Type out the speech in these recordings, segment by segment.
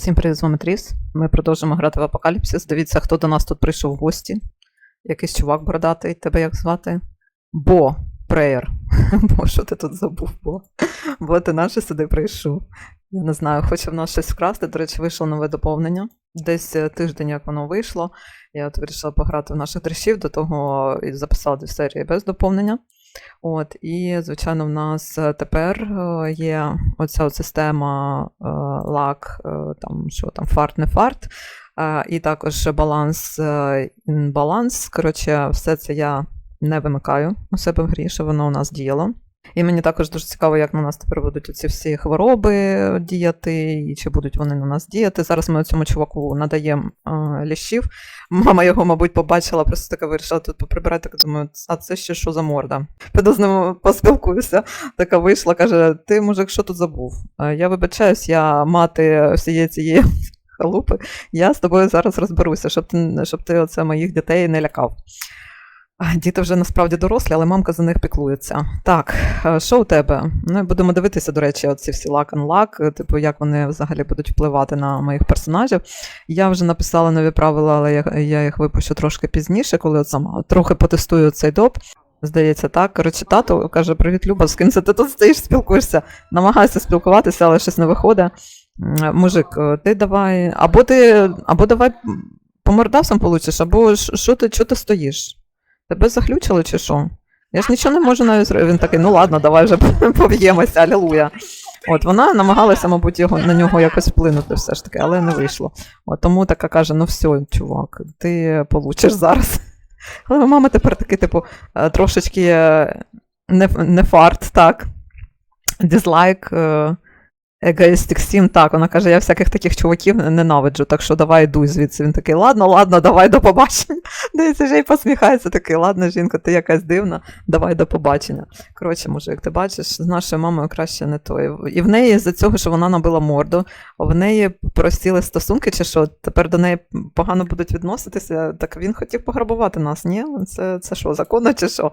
Всім привіт, з вами Тріс. Ми продовжуємо грати в Апокаліпсис. Дивіться, хто до нас тут прийшов в гості. Якийсь чувак бородатий, тебе як звати? Бо Преєр. Бо що ти тут забув? Бо Бо ти наше сюди прийшов. Я не знаю, хоче в нас щось вкрасти. До речі, вийшло нове доповнення. Десь е, тиждень, як воно вийшло. Я от вирішила пограти в наших дрищів, до того і записала дві серії без доповнення. От, і, звичайно, в нас е, тепер е, є оця система е, лак, там що там, фарт, не фарт, і також баланс, інбаланс. Коротше, все це я не вимикаю у себе в грі, щоб воно у нас діяло. І мені також дуже цікаво, як на нас тепер будуть оці всі хвороби діяти, і чи будуть вони на нас діяти. Зараз ми цьому чуваку надаємо е, ліщів. Мама його, мабуть, побачила, просто така вирішила тут поприбирати. Так думаю, а це ще що за морда? Піду з ним поспілкуюся. Така вийшла, каже: Ти, мужик, що тут забув? Е, Я вибачаюсь, я мати всієї цієї халупи. Я з тобою зараз розберуся, щоб ти, щоб ти оце моїх дітей не лякав. Діти вже насправді дорослі, але мамка за них піклується. Так, е, що у тебе? Ну, будемо дивитися, до речі, оці всі лак лак, типу, як вони взагалі будуть впливати на моїх персонажів. Я вже написала нові правила, але я, я їх випущу трошки пізніше, коли от сама трохи потестую цей доп. Здається, так. Коротше, тато каже: Привіт, Люба, з ким це ти тут стоїш, спілкуєшся, намагайся спілкуватися, але щось не виходить. Мужик, е, ти давай, або ти, або давай по мордасам получиш, або що ти, що ти стоїш? Тебе заглючили чи що? Я ж нічого не можу навіть зробити. Він такий, ну ладно, давай вже поб'ємося, алілуя. От вона намагалася, мабуть, його на нього якось вплинути все ж таки, але не вийшло. От тому така каже: ну все, чувак, ти получиш зараз. Але мама тепер такий, типу, е, трошечки е, не, не фарт, так. Дізлайк. Е, Егоїстик 7, так, вона каже, я всяких таких чуваків ненавиджу, так що давай йдуй звідси. Він такий, ладно, ладно, давай до побачення. Дивіться, вже й посміхається, такий, ладно, жінка, ти якась дивна, давай до побачення. Коротше, мужик, ти бачиш, з нашою мамою краще не той. І в неї з-за цього, що вона набила морду, в неї простіли стосунки, чи що, тепер до неї погано будуть відноситися. Так він хотів пограбувати нас, ні? Це, це що, законно чи що?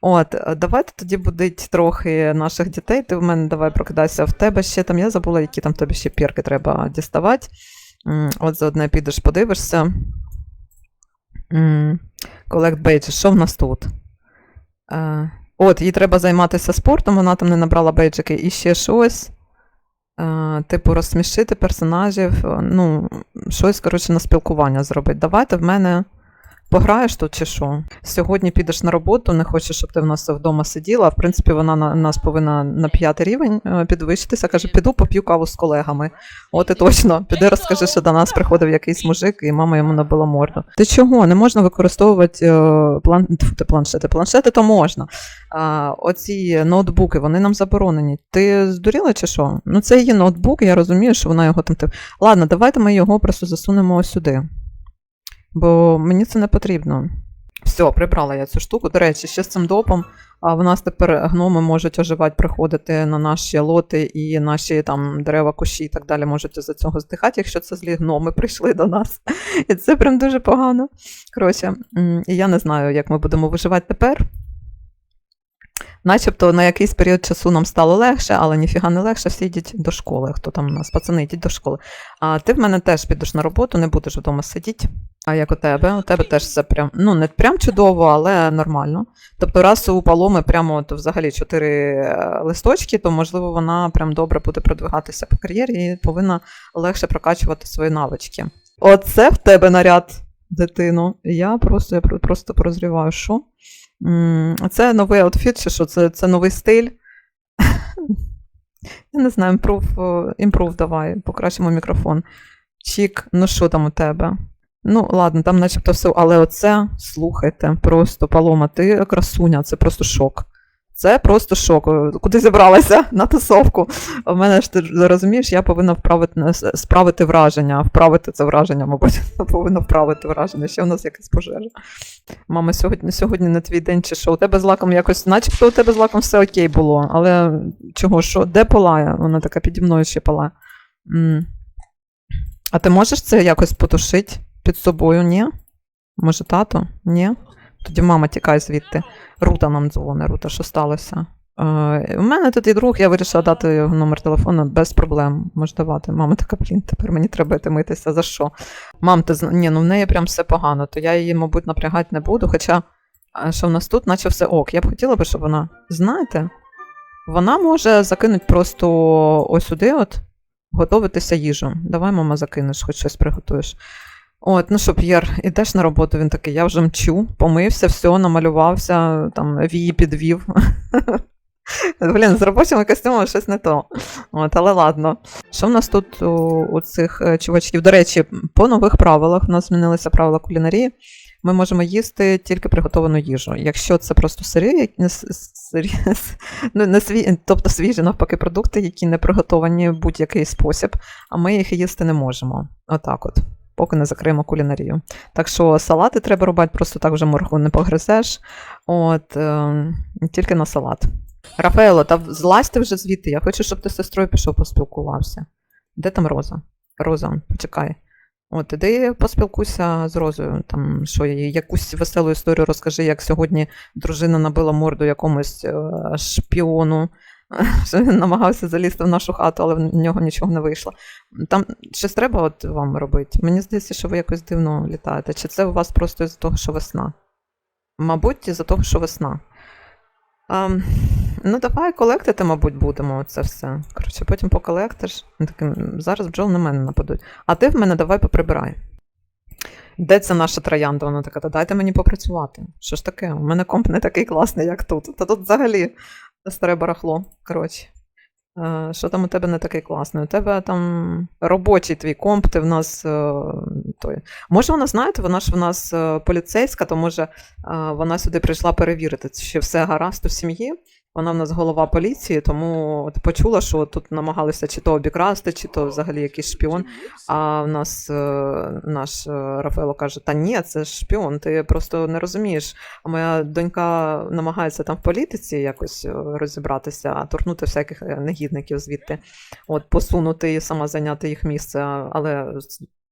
От, е, давайте тоді будить трохи наших дітей. Ти в мене давай прокидайся. В тебе ще там, я забула, які там тобі ще пірки треба діставати. От заодне підеш, подивишся. Collect бейджі, що в нас тут? Е, От, їй треба займатися спортом, вона там не набрала бейджики і ще щось. Е, Типу, розсмішити персонажів, е, ну, щось, коротше, на спілкування зробити. Давайте в мене пограєш тут чи що? Сьогодні підеш на роботу, не хочеш, щоб ти в нас вдома сиділа. В принципі, вона на нас повинна на п'ятий рівень е, підвищитися. Каже, піду поп'ю каву з колегами. От і точно. Піди розкажи, що до нас приходив якийсь мужик, і мама йому набила морду. Ти чого? Не можна використовувати е, план... планшети. Планшети то можна. А, оці ноутбуки, вони нам заборонені. Ти здуріла чи що? Ну, це її ноутбук, я розумію, що вона його там. Ладно, давайте ми його просто засунемо сюди. Бо мені це не потрібно. Все, прибрала я цю штуку. До речі, ще з цим допом. А в нас тепер гноми можуть оживати, приходити на наші лоти і наші там дерева, кущі і так далі можуть за цього здихати, якщо це злі гноми прийшли до нас. І це прям дуже погано. Коротше, і я не знаю, як ми будемо виживати тепер. Начебто на якийсь період часу нам стало легше, але ніфіга не легше, всі йдіть до школи. Хто там у нас? Пацани, йдіть до школи. А ти в мене теж підеш на роботу, не будеш вдома сидіти. А як у тебе? У тебе теж все прям, ну не прям чудово, але нормально. Тобто, раз у паломи прямо от, взагалі чотири е, листочки, то можливо вона прям добре буде продвигатися по кар'єрі і повинна легше прокачувати свої навички. Оце в тебе наряд, дитино. Я просто, я просто прозріваю, що. Це новий аутфіт, чи що? Це, це новий стиль. Я не знаю, імпрув, е, імпрув давай, покращимо мікрофон. Чік, ну що там у тебе? Ну, ладно, там начебто все, але оце, слухайте, просто Палома, ти красуня, це просто шок. Це просто шок. Куди зібралася? На тусовку. У мене ж ти розумієш, я повинна вправити, справити враження. Вправити це враження, мабуть, повинна вправити враження. Ще у нас якась пожежа. Мама, сьогодні, сьогодні не твій день чи що? У тебе з лаком якось, начебто у тебе з лаком все окей було, але чого, що, де палає? Вона така піді мною ще палає. А ти можеш це якось потушити під собою, ні? Може, тато? Ні? Тоді мама тікає звідти. Рута нам дзвонить, Рута, що сталося? Е, У мене тут є друг, я вирішила дати його номер телефону без проблем. Може давати. Мама така, блін, тепер мені треба йти митися. За що? Мам, ти ні, ну в неї прям все погано, то я її, мабуть, напрягати не буду. Хоча, що в нас тут, наче все ок. Я б хотіла би, щоб вона, знаєте, вона може закинути просто ось сюди, от, готуватися їжу. Давай, мама, закинеш, хоч щось приготуєш. От, ну що, П'єр, ідеш на роботу, він такий, я вже мчу, помився, все, намалювався, там вії підвів. Блін, з робочими костюмами щось не то. От, але ладно. Що в нас тут у, у цих е, чувачків? До речі, по нових правилах у нас змінилися правила кулінарії. Ми можемо їсти тільки приготовану їжу. Якщо це просто сирі, сирі, ну, не сві, тобто свіжі навпаки продукти, які не приготовані в будь-який спосіб, а ми їх їсти не можемо. Отак от. Поки не закриємо кулінарію. Так що салати треба робити, просто так вже моргу не погризеш. От, е, тільки на салат. Рафаело, та злазь ти вже звідти. Я хочу, щоб ти з сестрою пішов поспілкувався. Де там Роза? Роза, почекай. От, іди поспілкуйся з Розою. Там, що їй, якусь веселу історію розкажи, як сьогодні дружина набила морду якомусь е, шпіону. Що він намагався залізти в нашу хату, але в нього нічого не вийшло. Там щось треба от вам робити. Мені здається, що ви якось дивно літаєте. Чи це у вас просто із-за того, що весна? Мабуть, із-за того, що весна. Ам, ну, давай колектити, мабуть, будемо це все. Коротше, потім поколектиш. Він такий, «М, зараз бджол на мене нападуть. А ти в мене давай поприбирай. Де це наша троянда? Вона така, та дайте мені попрацювати. Що ж таке? У мене комп не такий класний, як тут. Та тут взагалі старе барахло. Коротше. Е, Що там у тебе не такий класний? У тебе там робочий твій комп, ти в нас е, той. Може, вона, знаєте, вона ж в нас е, поліцейська, то може вона сюди прийшла перевірити, чи все гаразд у сім'ї. Вона в нас голова поліції, тому от почула, що тут намагалися чи то обікрасти, чи то взагалі якийсь шпіон. А в нас е, наш е, Рафаело каже: Та ні, це ж шпіон, ти просто не розумієш. А моя донька намагається там в політиці якось е, розібратися, торкнути всяких негідників звідти, от посунути і сама зайняти їх місце, але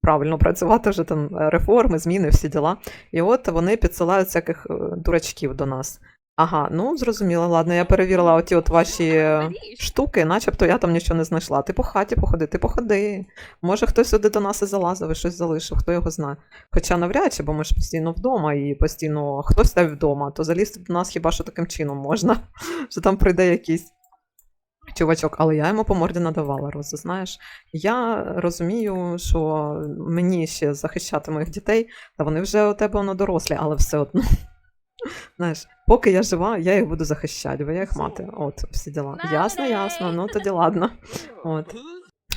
правильно працювати вже там реформи, зміни, всі діла. І от вони підсилають всяких дурачків до нас. Ага, ну зрозуміло, ладно, я перевірила оті от ваші е, штуки, начебто я там нічого не знайшла. Ти по хаті походи, ти походи. Може, хтось сюди до нас і залазив і щось залишив, хто його знає. Хоча навряд чи, бо ми ж постійно вдома і постійно хтось там вдома, то залізти до нас хіба що таким чином можна, що там прийде якийсь чувачок, але я йому по морді надавала розу. Знаєш, я розумію, що мені ще захищати моїх дітей, та вони вже у тебе воно дорослі, але все одно. Знаєш, поки я жива, я їх буду захищати, бо я їх мати. От, всі діла. Ясно, ясно, ну тоді ладно. От.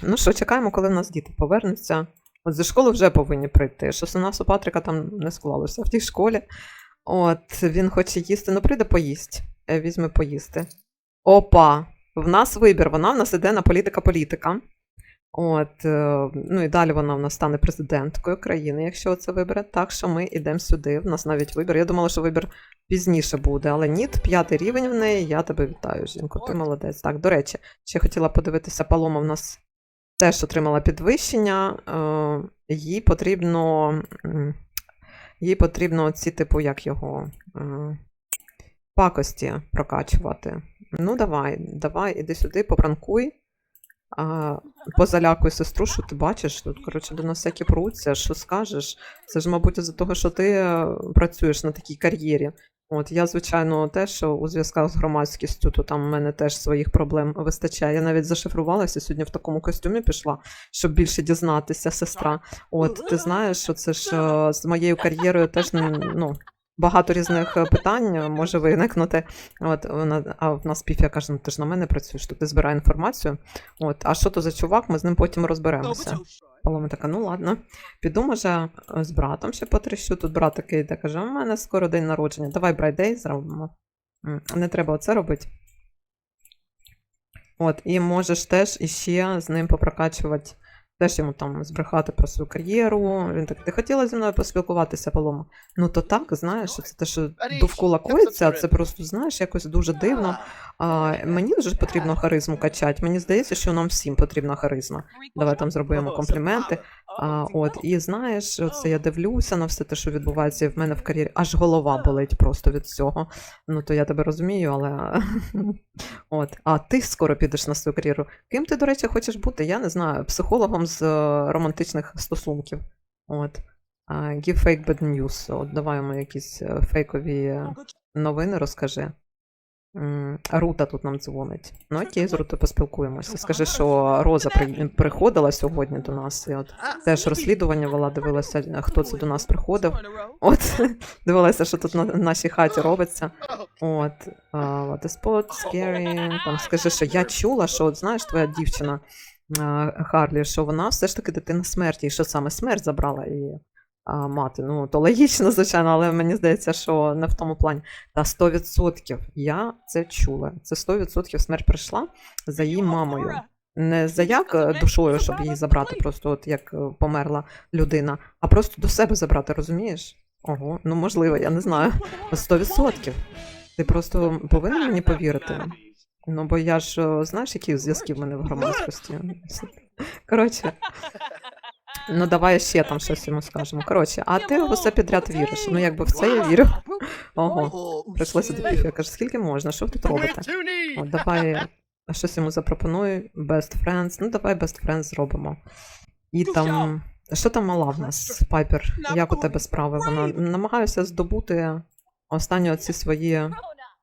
Ну що, чекаємо, коли в нас діти повернуться. От зі школи вже повинні прийти. Щось у нас у Патрика там не склалося в тій школі. От, він хоче їсти, ну прийде поїсть. Е, Візьме поїсти. Опа! В нас вибір, вона в нас іде на політика-політика. От, е, ну і далі вона в нас стане президенткою країни, якщо це вибере. Так що ми йдемо сюди. В нас навіть вибір. Я думала, що вибір пізніше буде, але ні, п'ятий рівень в неї. Я тебе вітаю, жінко. Ти молодець. Так, до речі, ще хотіла подивитися, Палома в нас теж отримала підвищення. Е, їй потрібно. Їй потрібно ці, типу, як його е, пакості прокачувати. Ну, давай, давай, іди сюди, попранкуй. А, позалякуй сестру, що ти бачиш, тут, коротше, до нас всякі пруться, що скажеш. Це ж, мабуть, із-за того, що ти е, працюєш на такій кар'єрі. От я, звичайно, теж у зв'язках з громадськістю, то там в мене теж своїх проблем вистачає. Я навіть зашифрувалася сьогодні в такому костюмі пішла, щоб більше дізнатися, сестра. От ти знаєш, що це ж е, з моєю кар'єрою теж ну, багато різних е, питань може виникнути. От вона, а в нас піфія каже, ну ти ж на мене працюєш, то ти збирай інформацію. От, а що то за чувак, ми з ним потім розберемося. Палома така, ну ладно, піду, може, е, з братом ще потрещу. Тут брат такий йде, каже, у мене скоро день народження, давай брайдей зробимо. Не треба оце робити. От, і можеш теж іще з ним попрокачувати, теж йому там збрехати про свою кар'єру. Він так, ти хотіла зі мною поспілкуватися, Палома? Ну то так, знаєш, це те, що довкола коїться, це просто, знаєш, якось дуже дивно. А, мені дуже потрібно харизму качати. Мені здається, що нам всім потрібна харизма. Давай там зробимо компліменти. А, от, і знаєш, оце я дивлюся на все те, що відбувається в мене в кар'єрі, аж голова болить просто від цього. Ну, то я тебе розумію, але от. А ти скоро підеш на свою кар'єру. Ким ти, до речі, хочеш бути? Я не знаю, психологом з е, романтичних стосунків. От. Give fake bad news. От давай йому якісь е, фейкові е, новини розкажи. Рута тут нам дзвонить. Ну окей, з Рутою поспілкуємося. Скажи, що Роза при... приходила сьогодні до нас. І от теж розслідування вела, дивилася, хто це до нас приходив. От, дивилася, що тут на нашій хаті робиться. От, what is spot, scary. Там скажи, що я чула, що от знаєш, твоя дівчина Харлі, що вона все ж таки дитина смерті, і що саме смерть забрала її мати. Ну, то логічно, звичайно, але мені здається, що не в тому плані. Та 100% я це чула. Це 100% смерть прийшла за її мамою. Не за як е, душою, щоб її забрати, просто от як е, померла людина, а просто до себе забрати, розумієш? Ого, ну можливо, я не знаю. 100%. Ти просто повинен мені повірити. Ну, бо я ж е, знаєш, які зв'язки в мене в громадськості. Коротше, ну давай ще там щось йому скажемо. Коротше, а ти в усе підряд віриш. Ну, якби в це я вірю. Ого, прийшлося до піфі. Я кажу, скільки можна? Що ви тут робите? От, давай щось йому запропоную. Best friends. Ну, давай best friends зробимо. І там. Що там мала в нас, Пайпер? Як у тебе справи? Вона намагаюся здобути останні оці свої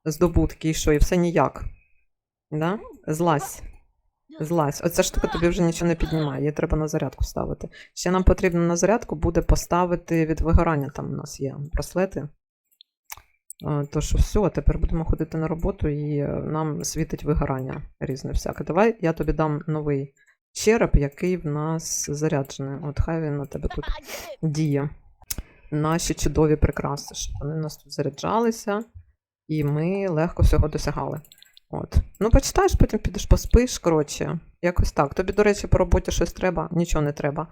здобутки, і що, і все ніяк. Да? Злазь. Злазь. Оця штука тобі вже нічого не піднімає, її треба на зарядку ставити. Ще нам потрібно на зарядку буде поставити від вигорання, там у нас є браслети. Е, То що все, тепер будемо ходити на роботу і е, нам світить вигорання різне всяке. Давай я тобі дам новий череп, який в нас заряджений. От хай він на тебе тут діє. Наші чудові прикраси, щоб вони в нас тут заряджалися, і ми легко всього досягали. От. Ну, почитаєш, потім підеш поспиш, коротше, якось так. Тобі, до речі, по роботі щось треба, нічого не треба.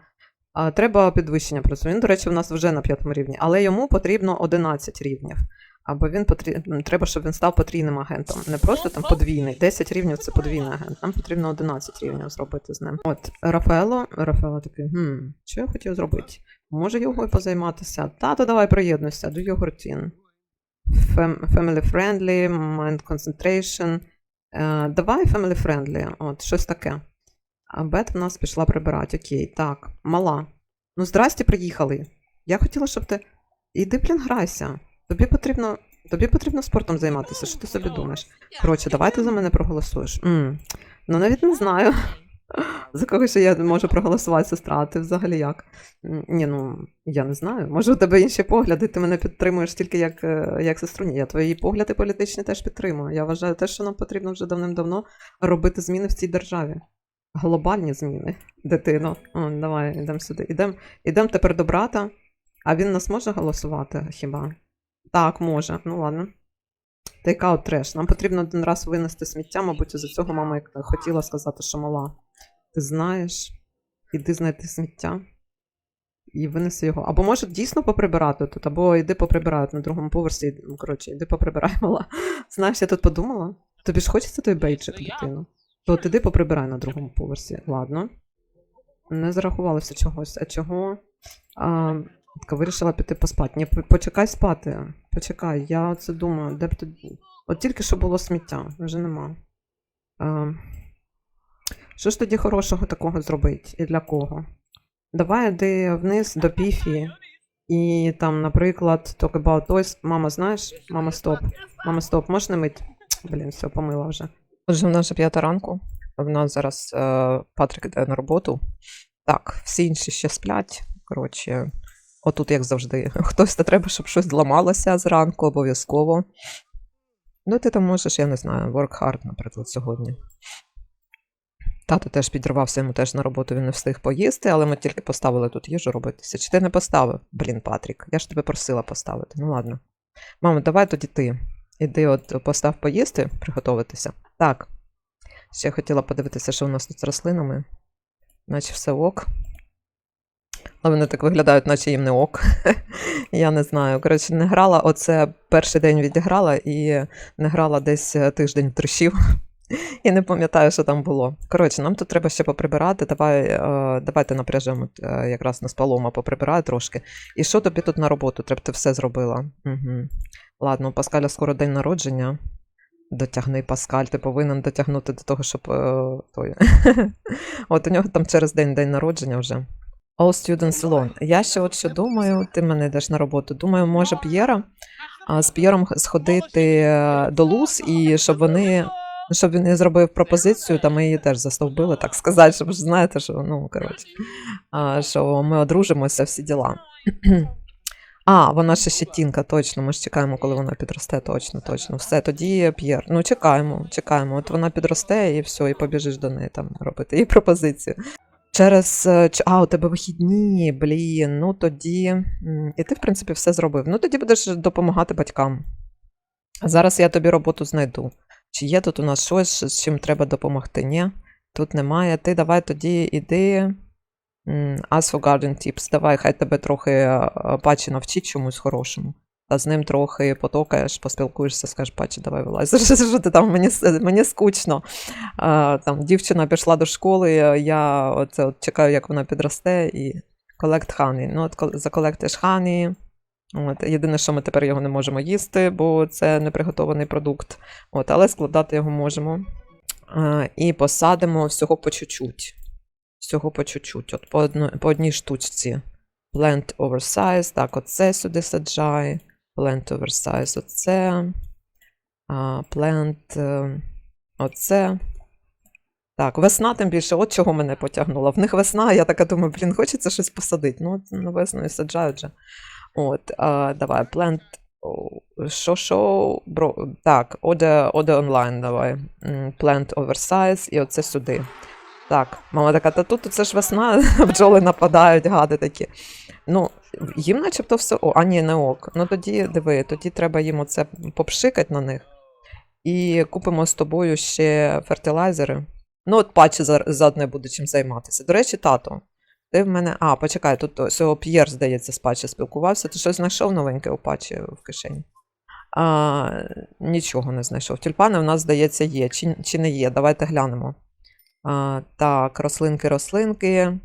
А, треба підвищення просто. Він, до речі, у нас вже на п'ятому рівні, але йому потрібно 11 рівнів. Або він потріб... треба, щоб він став потрійним агентом. Не просто там подвійний. 10 рівнів це подвійний агент. Нам потрібно 11 рівнів зробити з ним. От, Рафаело, Рафаело такий, хм, що я хотів зробити? Може його позайматися? Тато, давай приєднуйся, routine. Fam- Family friendly, mind concentration. Е, давай family friendly, от, щось таке. А Бет в нас пішла прибирати. Окей, так, мала. Ну, здрасте, приїхали. Я хотіла, щоб ти. Іди, блін, грайся. Тобі потрібно, тобі потрібно спортом займатися. Що ти собі думаєш? Коротше, давай ти за мене проголосуєш. м Ну, навіть не знаю. За кого ще я можу проголосувати, сестра, а ти взагалі як? Ні, ну я не знаю. Може, у тебе інші погляди, ти мене підтримуєш тільки як, е, як сестру. Ні, я твої погляди політичні теж підтримую. Я вважаю те, що нам потрібно вже давним-давно робити зміни в цій державі. Глобальні зміни, дитино. Давай, йдемо сюди. Ідемо ідем тепер до брата. А він нас може голосувати хіба? Так, може. Ну ладно. Take out trash. Нам потрібно один раз винести сміття, мабуть, із-за цього мама хотіла сказати, що мала. Ти знаєш, іди знайти сміття і винеси його. Або може дійсно поприбирати тут, або йди поприбирай на другому поверсі. ну, Коротше, іди поприбирай, мала. Знаєш, я тут подумала. Тобі ж хочеться той бейджик, дитину? То от іди поприбирай на другому поверсі. Ладно. Не зарахувалося чогось. А чого? А, така вирішила піти поспати. Ні, почекай спати. Почекай, я це думаю, де б тут. От тільки що було сміття, вже нема. А, що ж тоді хорошого такого зробити? І для кого? Давай йди вниз до піфі. І там, наприклад, talk about toys. Мама, знаєш? Мама, стоп. Мама, стоп, можеш не мить? Блін, все, помила вже. Отже, в нас вже п'ята ранку. В нас зараз е, Патрик йде на роботу. Так, всі інші ще сплять. Коротше, отут, як завжди, хтось то треба, щоб щось зламалося зранку, обов'язково. Ну, ти там можеш, я не знаю, work hard, наприклад, сьогодні. Тато теж підривався, йому теж на роботу він не встиг поїсти, але ми тільки поставили тут їжу робитися. Чи ти не поставив? Блін, Патрік, я ж тебе просила поставити. Ну ладно. Мамо, давай тоді ти. Іди, от постав поїсти, приготуватися. Так. Ще хотіла подивитися, що у нас тут з рослинами. Наче все ок. Але вони так виглядають, наче їм не ок. Я не знаю. Коротше, не грала. Оце перший день відіграла і не грала десь е, тиждень трещів. І не пам'ятаю, що там було. Коротше, нам тут треба ще поприбирати. Давай, е, давайте напряжемо е, якраз на спалома поприбираю трошки. І що тобі тут на роботу? Треба ти все зробила. Угу. Ладно, у Паскаля скоро день народження. Дотягни Паскаль, ти повинен дотягнути до того, щоб. Е, той. от у нього там через день день народження вже. All Students Alone. Я ще от що думаю, ти мене йдеш на роботу. Думаю, може П'єра з П'єром сходити до Луз і щоб вони. Щоб він не зробив пропозицію, та ми її теж застовбили, так сказати, щоб знаєте, що ну коротше, що ми одружимося, всі діла. А, вона ще щетінка, точно. Ми ж чекаємо, коли вона підросте, точно, точно. Все, тоді П'єр. Ну, чекаємо, чекаємо. От вона підросте і все, і побіжиш до неї там робити їй пропозицію. Через а, у тебе вихідні, блін. Ну тоді. І ти, в принципі, все зробив. Ну тоді будеш допомагати батькам. Зараз я тобі роботу знайду. Чи є тут у нас щось, з чим треба допомогти? Ні, тут немає. Ти давай тоді іди. м, Ask for garden tips. Давай, хай тебе трохи е, пачі навчить чомусь хорошому. Та з ним трохи потокаєш, поспілкуєшся, скажеш, пачі, давай вилазь. Що ти там мені, мені скучно. Там дівчина пішла до школи, я оце от чекаю, як вона підросте, і collect honey. Ну, от заколектиш honey. От, єдине, що ми тепер його не можемо їсти, бо це неприготований продукт. От, але складати його можемо. А, і посадимо всього по чуть-чуть. Всього по чуть-чуть. От по, одно, по одній штучці. Plant oversize. Так, оце сюди саджай. Plant oversize оце. А, plant е, оце. Так, весна тим більше, от чого мене потягнуло. В них весна, я така думаю, блін, хочеться щось посадити. Ну, на весну і саджають же. От, а, давай, о, Що, що, бро, так, оде, оде онлайн, давай. Plant oversize і оце сюди. Так, мама така, та тут це ж весна, бджоли нападають, гади такі. Ну, їм начебто все. О, а ні, не ок. Ну тоді диви, тоді треба їм оце попшикати на них. І купимо з тобою ще фертилайзери. Ну, от патчі за- заодно буде чим займатися. До речі, тато, ти в мене. А, почекай, тут ось П'єр, здається, з патчі спілкувався. Ти щось знайшов новеньке у патчі в кишені? А, нічого не знайшов. Тюльпани в нас, здається, є. Чи, чи не є? Давайте глянемо. А, так, рослинки, рослинки.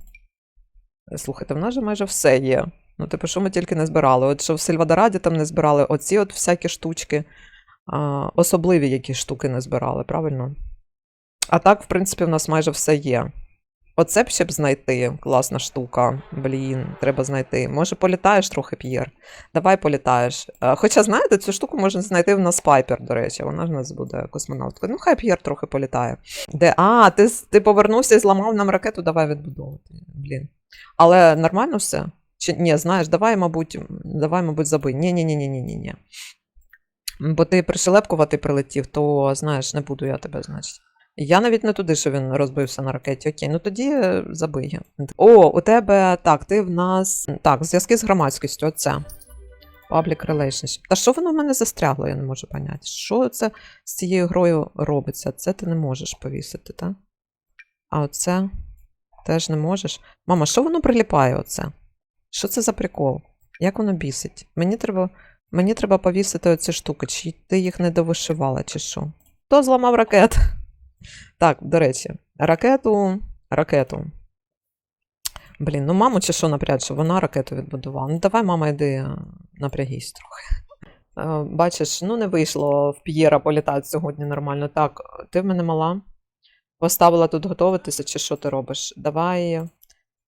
Слухайте, в нас же майже все є. Ну, типу, що ми тільки не збирали. От що в Сильвадораді там не збирали, оці от всякі штучки. А, особливі якісь штуки не збирали, правильно? А так, в принципі, в нас майже все є. Оце б ще б знайти. Класна штука. Блін, треба знайти. Може, політаєш трохи, П'єр? Давай політаєш. Е, Хоча, знаєте, цю штуку можна знайти в нас Пайпер, до речі, вона ж у нас буде космонавткою. Ну, хай П'єр трохи політає. Де? А, ти, ти повернувся і зламав нам ракету, давай відбудовувати. Блін. Але нормально все? Чи ні, знаєш, давай, мабуть, давай, мабуть, забий. Ні, ні, ні, ні, ні, ні, ні. Бо ти пришелепкувати прилетів, то знаєш, не буду я тебе, значить. Я навіть не туди, що він розбився на ракеті. Окей, ну тоді е, забий. О, у тебе так, ти в нас. Так, зв'язки з громадськістю, оце. Public relationship. Та що воно в мене застрягло, я не можу поняти. Що це з цією грою робиться? Це ти не можеш повісити, так? А оце теж не можеш. Мама, що воно приліпає оце? Що це за прикол? Як воно бісить? Мені треба, мені треба повісити оці штуки, чи ти їх не довишивала, чи що? Хто зламав ракет? Так, до речі, ракету. Ракету. Блін, ну маму чи що напряд, що вона ракету відбудувала. Ну давай, мама, йди напрягись трохи. Е, Бачиш, ну не вийшло в П'єра політати сьогодні нормально. Так, ти в мене мала. Поставила тут готуватися, чи що ти робиш? Давай.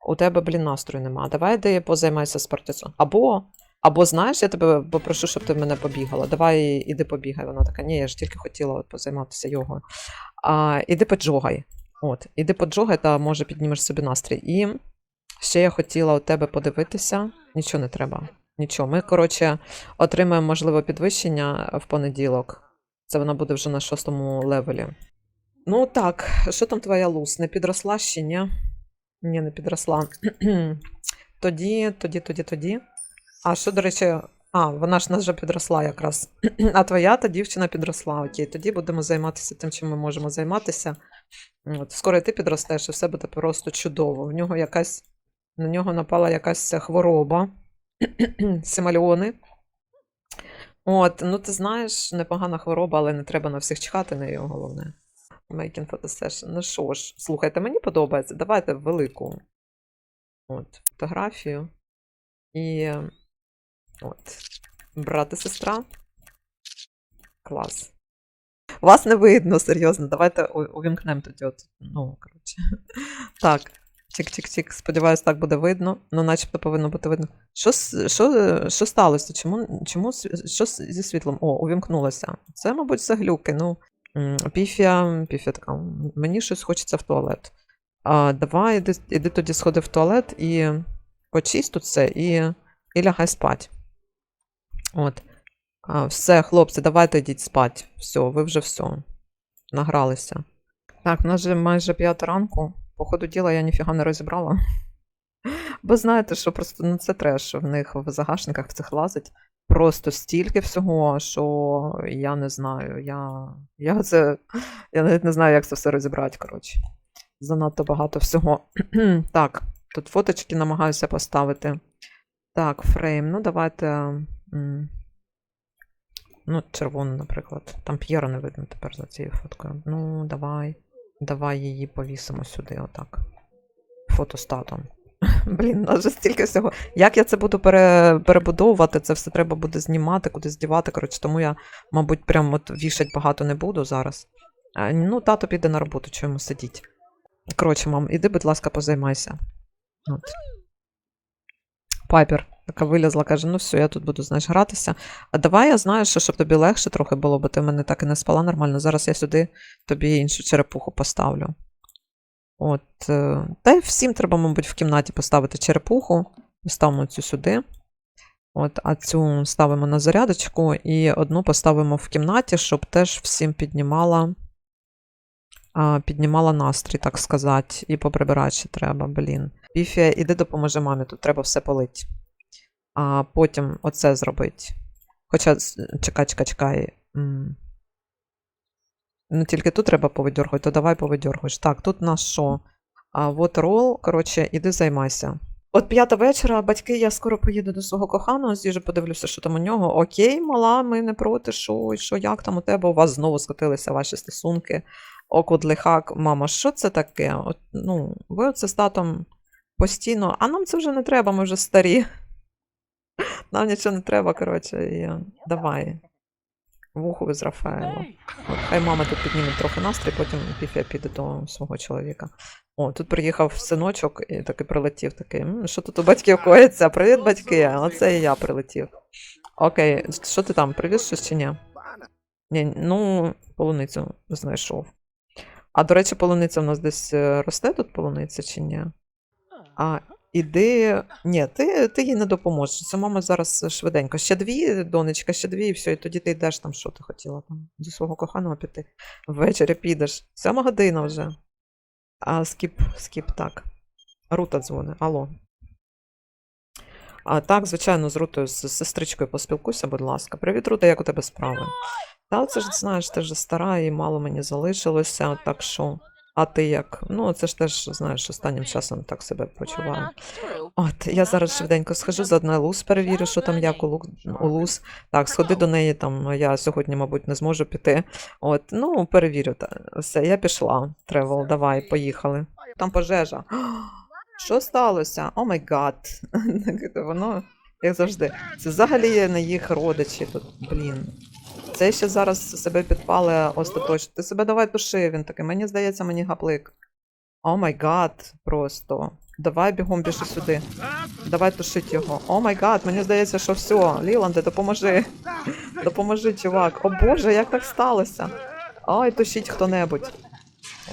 У тебе, блін, настрою нема. Давай йди позаймайся спортом. Або, або знаєш, я тебе попрошу, щоб ти в мене побігала. Давай іди побігай. Вона така, ні, я ж тільки хотіла от позайматися йогою. А, іди поджогай. От, іди поджогай, та може піднімеш собі настрій. І ще я хотіла у тебе подивитися. Нічого не треба. Нічого. Ми, коротше, отримаємо, можливо, підвищення в понеділок. Це воно буде вже на шостому левелі. Ну так, що там твоя луз? Не підросла ще, ні? Ні, не підросла. тоді, тоді, тоді, тоді. А що, до речі, а, вона ж нас вже підросла якраз. а твоя та дівчина підросла. Окей, тоді будемо займатися тим, чим ми можемо займатися. От, скоро і ти підростеш, і все буде просто чудово. В нього якась, на нього напала якась хвороба. Симальони. От, ну ти знаєш, непогана хвороба, але не треба на всіх чхати на його головне. Making photo. Ну що ж, слухайте, мені подобається. Давайте велику от, фотографію. І от, брат і сестра. Клас. Вас не видно, серйозно. Давайте увімкнемо тоді. От, ну, коротше. Так. Чик-чик-чик. Сподіваюсь, так буде видно. Ну, начебто повинно бути видно. Що, що, що сталося? Чому, чому що зі світлом? О, увімкнулося. Це, мабуть, все глюки. Ну, піфія, піфія така. Мені щось хочеться в туалет. А, давай, іди, іди тоді сходи в туалет і почисть тут все, і, і лягай спать. От. А, все, хлопці, давайте йдіть спать. Все, ви вже все. Награлися. Так, у нас вже майже п'ята ранку. По ходу діла я ніфіга не розібрала. Бо знаєте, що просто ну, це треш, в них в загашниках в цих лазить. Просто стільки всього, що я не знаю. Я, я, це, я навіть не знаю, як це все розібрати, коротше. Занадто багато всього. так, тут фоточки намагаюся поставити. Так, фрейм. Ну, давайте. Ну, червону, наприклад. Там П'єра не видно тепер за цією фоткою. Ну, давай. Давай її повісимо сюди, отак. Фотостатом. Блін, нас вже стільки всього. Як я це буду пере, перебудовувати, це все треба буде знімати, кудись дівати. Коротше, тому я, мабуть, прям от вішать багато не буду зараз. Ну, тато піде на роботу, чому сидіть. Коротше, мам, іди, будь ласка, позаймайся. От. Пайпер така вилізла, каже: ну все, я тут буду, знаєш, гратися. А давай я знаю, що щоб тобі легше трохи було, бо ти в мене так і не спала нормально. Зараз я сюди тобі іншу черепуху поставлю. От. е, Та й всім треба, мабуть, в кімнаті поставити черепуху. Ставимо цю сюди. От, а цю ставимо на зарядочку і одну поставимо в кімнаті, щоб теж всім піднімала, піднімала настрій, так сказати. І поприбирати треба, блін. Піфія, іди допоможи мамі, тут треба все полить. А потім оце зробить. Хоча, чекай, чекай, чекай. Ну, тільки тут треба повидьоргати, то давай повидьоргуєш. Так, тут у нас що? А от рол, коротше, іди займайся. От п'ята вечора, батьки, я скоро поїду до свого коханого, з'їжджу, подивлюся, що там у нього. Окей, мала, ми не проти, що, що, як там у тебе? У вас знову скотилися ваші стосунки. Окуд лихак, мама, що це таке? От, ну, ви оце з татом постійно, а нам це вже не треба, ми вже старі. Нам нічого не треба, коротше, і давай. Вуху з Рафаело. Хай мама тут підніме трохи настрій, потім Піфія піде до свого чоловіка. О, тут приїхав синочок і таки прилетів такий. Що тут у батьків коїться? Привіт, батьки! Оце і я прилетів. Окей, що ти там, привіз щось чи ні? Ні, ну, полуницю знайшов. А до речі, полуниця в нас десь е, росте тут полуниця чи ні? А, іди. Ні, ти, ти їй не допоможеш. Це мама зараз швиденько. Ще дві, донечка, ще дві, і все, і тоді ти йдеш там, що ти хотіла там, до свого коханого піти. Ввечері підеш. Сьома година вже. А скіп, скіп, так. Рута дзвони. Алло. А так, звичайно, з Рутою, з сестричкою поспілкуйся, будь ласка. Привіт, Рута, як у тебе справи? Та це ж знаєш, ти вже стара і мало мені залишилося, так що. А ти як? Ну, це ж теж, знаєш, останнім часом так себе почуваю. От, я зараз швиденько схожу за одна луз, перевірю, що там як у, луз. Так, сходи до неї, там я сьогодні, мабуть, не зможу піти. От, ну, перевірю. Все, я пішла. Тревел, давай, поїхали. Там пожежа. Що сталося? О май гад. Воно, як завжди. Це взагалі не їх родичі тут, блін. Це ще зараз себе підпали остаточно. Ти себе давай туши, він такий, мені здається, мені гаплик. О май гад, просто. Давай бігом біжи сюди. Давай тушить його. О май гад, мені здається, що все. Ліланде, допоможи. Допоможи, чувак. О боже, як так сталося? Ой, тушіть хто-небудь.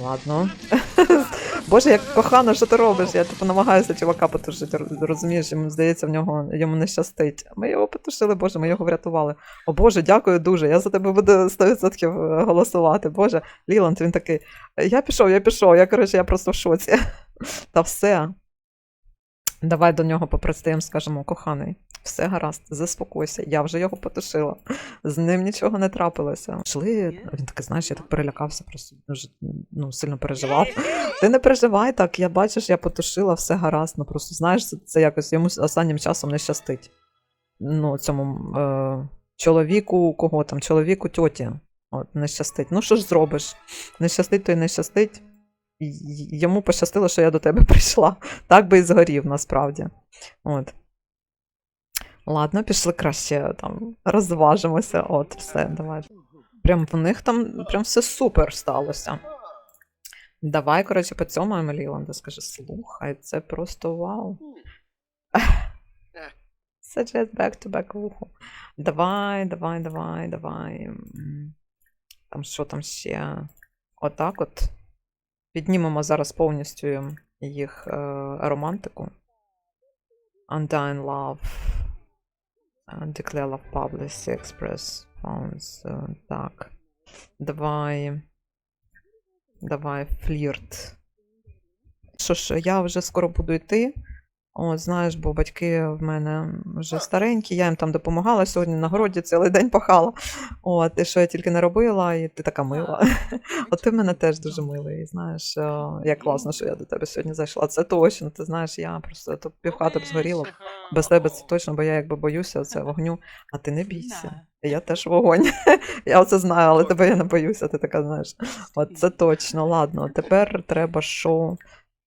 Ладно. Боже, як кохано, що ти робиш? Я типу намагаюся чувака потушити, розумієш, йому здається, в нього йому не щастить. Ми його потушили, Боже, ми його врятували. О Боже, дякую дуже. Я за тебе буду 100% голосувати. Боже, Ліланд, він такий. Я пішов, я пішов. Я коротше, я просто в шоці. Та все. Давай до нього попростаємо, скажемо, коханий, все гаразд, заспокойся, я вже його потушила. З ним нічого не трапилося. Йшли, він такий, знаєш, я так перелякався, просто дуже ну, сильно переживав. Ти не переживай так, я бачиш, я потушила, все гаразд. Ну просто знаєш, це, це якось йому останнім часом не щастить. Ну, цьому е, чоловіку, кого там, чоловіку тьоті. От, не щастить. Ну, що ж зробиш? Не щастить, то й не щастить. Йому пощастило, що я до тебе прийшла. Так би і згорів, насправді. От. Ладно, пішли краще там розважимося. От, все, давай. Прям в них там прям все супер сталося. Давай, коротше, по цьому Емеліланда скаже: слухай, це просто вау. Suggest back-to-back вуху. Давай, давай, давай, давай. Там що там ще? Отак от. Піднімемо зараз повністю їх е, романтику. Undying Love. Declare Love Publish, Express Phones. е, Так. Давай. Давай, флірт. Що ж, я вже скоро буду йти. О, знаєш, бо батьки в мене вже старенькі, я їм там допомагала сьогодні на городі цілий день пахала. От, і що я тільки не робила, і ти така мила. От ти в мене теж дуже милий. Знаєш, е, як класно, що я до тебе сьогодні зайшла. Це точно. Ти знаєш, я просто то півхати б згоріла. Без тебе це точно, бо я якби боюся це вогню, а ти не бійся. Я теж вогонь. Я оце знаю, але тебе я не боюся. Ти така знаєш. От це точно. Ладно, тепер треба що.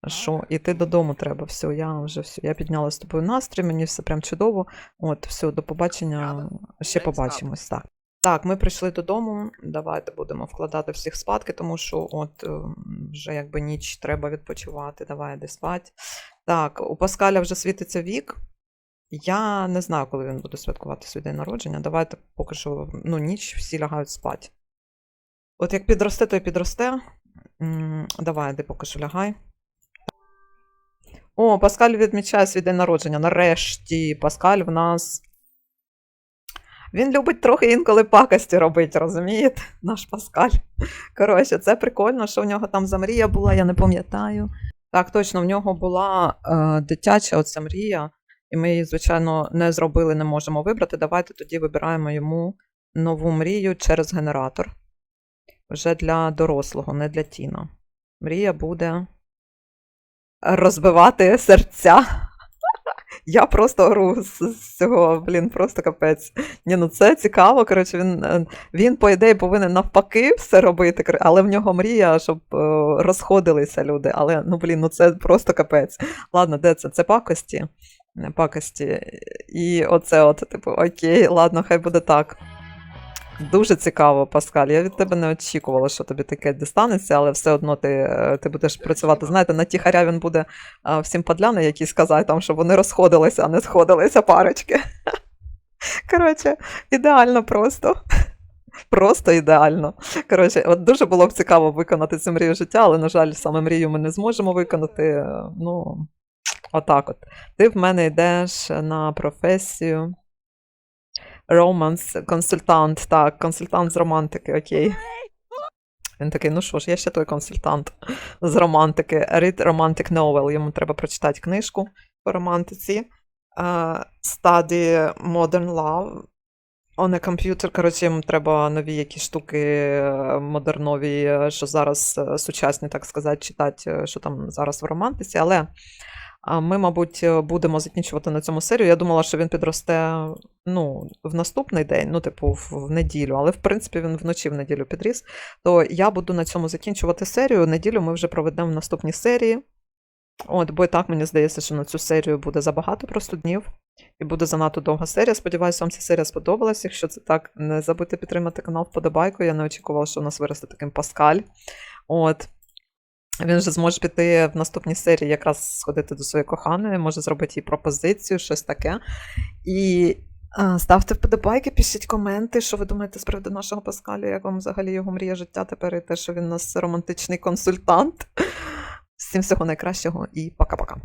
Що іти додому треба. Все, я вже все. Я підняла з тобою настрій, мені все прям чудово. От, все, до побачення. Ще побачимось. Так. Так, ми прийшли додому. Давайте будемо вкладати всіх спадки, тому що от е, вже якби ніч треба відпочивати. Давай йди спать. Так, у Паскаля вже світиться вік. Я не знаю, коли він буде святкувати свій день народження. Давайте поки що ну, ніч всі лягають спати. От як підросте, то й підросте. Давай, йди поки що лягай. О, Паскаль відмічає свій день народження. Нарешті, Паскаль в нас. Він любить трохи інколи пакості робити, розумієте? Наш Паскаль. Коротше, це прикольно, що в нього там за мрія була, я не пам'ятаю. Так, точно, в нього була е, дитяча оця мрія, і ми її, звичайно, не зробили, не можемо вибрати. Давайте тоді вибираємо йому нову мрію через генератор. Вже для дорослого, не для Тіна. Мрія буде розбивати серця. Я просто ору з, цього, блін, просто капець. Ні, ну це цікаво. Коротше, він, е, він, по ідеї, повинен навпаки все робити, але в нього мрія, щоб е, розходилися люди. Але ну блін, ну це просто капець. Ладно, де це? Це пакості. Пакості. І оце, от, типу, окей, ладно, хай буде так. Дуже цікаво, Паскаль. Я від тебе не очікувала, що тобі таке дістанеться, але все одно ти, е, ти будеш працювати. Знаєте, на тіхаря він буде а, всім подляни якісь сказати, там, щоб вони розходилися, а не сходилися парочки. Коротше, ідеально просто. Просто ідеально. Коротше, от дуже було б цікаво виконати цю мрію життя, але, на жаль, саме мрію ми не зможемо виконати. Е, Ну, отак от. Ти в мене йдеш на професію. Романс, консультант, так, консультант з романтики, окей. Він такий, ну що ж, я ще той консультант з романтики. Read Romantic Novel. Йому треба прочитати книжку по романтиці. Uh, study Modern Love on a computer. Коротше, йому треба нові якісь штуки модернові, що зараз е, сучасні, так сказати, читати, е, що там зараз в романтиці. Але ми, мабуть, е, будемо закінчувати на цьому серію. Я думала, що він підросте ну, в наступний день, ну, типу, в, неділю, але в принципі він вночі в неділю підріс. То я буду на цьому закінчувати серію. Неділю ми вже проведемо в наступній серії. От, бо і так мені здається, що на цю серію буде забагато просто днів. І буде занадто довга серія. Сподіваюся, вам ця серія сподобалась. Якщо це так, не забудьте підтримати канал вподобайкою. Я не очікувала, що у нас виросте таким Паскаль. От. Він вже зможе піти в наступній серії якраз сходити до своєї коханої, може зробити їй пропозицію, щось таке. І ставте вподобайки, пишіть коменти, що ви думаєте з приводу нашого Паскаля, як вам взагалі його мріє життя тепер і те, що він у нас романтичний консультант. Всім всього найкращого і пока-пока.